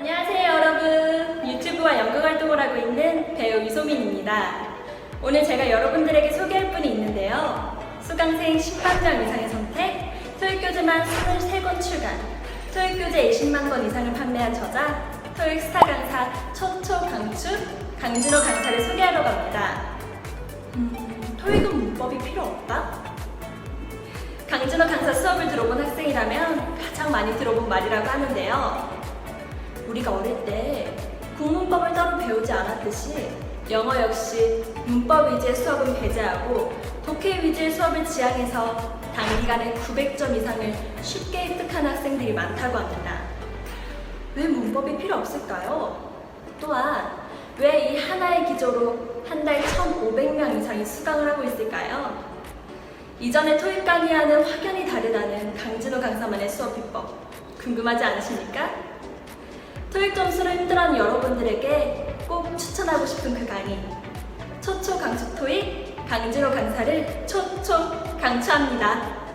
안녕하세요 여러분. 유튜브와 연극 활동을 하고 있는 배우 이소민입니다. 오늘 제가 여러분들에게 소개할 분이 있는데요. 수강생 신반장 이상의 선택 토익교재만 23권 출간 토익교재 20만 권 이상을 판매한 저자 토익 스타 강사 초초 강추 강진호 강사를 소개하러 갑니다. 음, 토익은 문법이 필요 없다? 강진호 강사 수업을 들어본 학생이라면 가장 많이 들어본 말이라고 하는데요 우리가 어릴 때 국문법을 따로 배우지 않았듯이 영어 역시 문법 위주의 수업은 배제하고 독해 위주의 수업을 지향해서 단기간에 900점 이상을 쉽게 획득한 학생들이 많다고 합니다. 왜 문법이 필요 없을까요? 또한 왜 이 하나의 기조로 한 달 1,500명 이상이 수강을 하고 있을까요? 이전에 토익 강의와는 확연히 다르다는 강진호 강사만의 수업 비법 궁금하지 않으십니까? 토익 점수로 힘들어하는 여러분들에게 꼭 추천하고 싶은 그 강의 초초 강추 토익 강진호 강사를 초초 강추합니다.